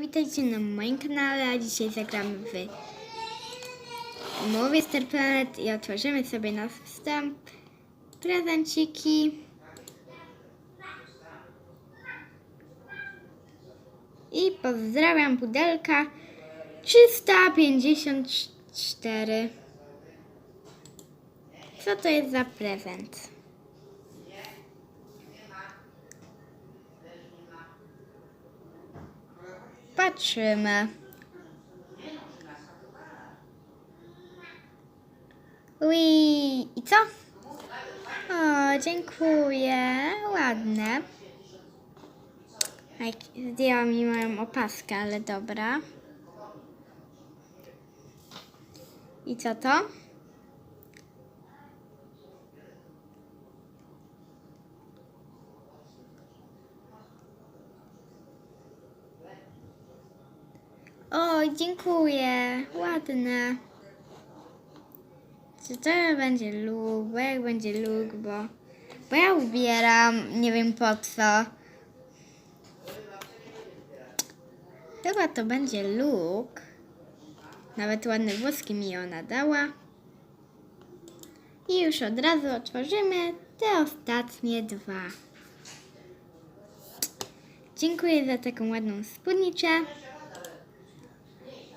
Witajcie na moim kanale, a dzisiaj zagramy w Mowie Star Planet i otworzymy sobie na wstęp prezenciki. I pozdrawiam pudelka 354. Co to jest za prezent? Patrzymy. Ui, i co? O, dziękuję. Ładne. Zdjęła mi moją opaskę, ale dobra. I co to? O, dziękuję. Ładne. Czy to będzie luk? Bo jak będzie luk, bo... Bo ja ubieram, nie wiem po co. Chyba to będzie luk. Nawet ładne włoski mi ona dała. I już od razu otworzymy te ostatnie dwa. Dziękuję za taką ładną spódnicę.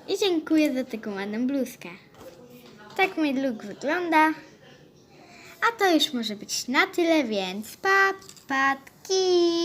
I dziękuję za taką ładną bluzkę. Tak mój look wygląda. A to już może być na tyle, więc pa, patki.